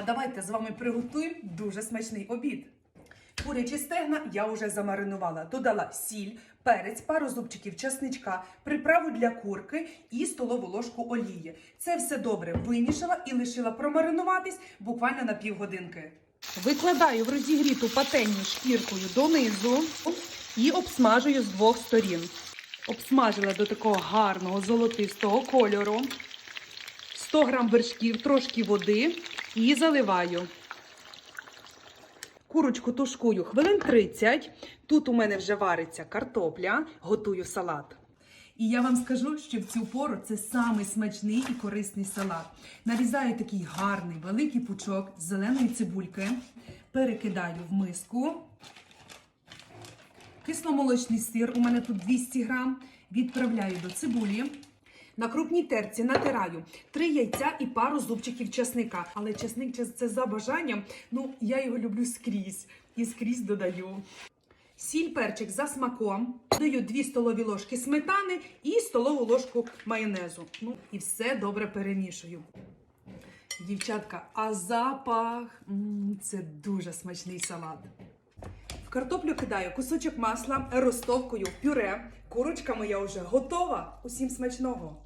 А давайте з вами приготуємо дуже смачний обід. Курячі стегна я вже замаринувала. Додала сіль, перець, пару зубчиків часничка, приправу для курки і столову ложку олії. Це все добре вимішала і лишила промаринуватись буквально на півгодинки. Викладаю в розігріту пательню шкіркою донизу і обсмажую з двох сторін. Обсмажила до такого гарного золотистого кольору. 100 грам вершків, трошки води і заливаю. Курочку тушкую хвилин 30. Тут у мене вже вариться картопля, готую салат. І я вам скажу, що в цю пору це самий смачний і корисний салат. Нарізаю такий гарний великий пучок зеленої цибульки, перекидаю в миску. Кисломолочний сир, у мене тут 200 грам, відправляю до цибулі. На крупній терці натираю три яйця і пару зубчиків чесника. Але чесник це- за бажанням. Ну, я його люблю скрізь і скрізь додаю. Сіль, перчик за смаком. Даю 2 столові ложки сметани і столову ложку майонезу. Ну і все добре перемішую. Дівчатка, а запах це дуже смачний салат. В картоплю кидаю кусочок масла, розтовкую пюре. Курочка моя вже готова. Усім смачного!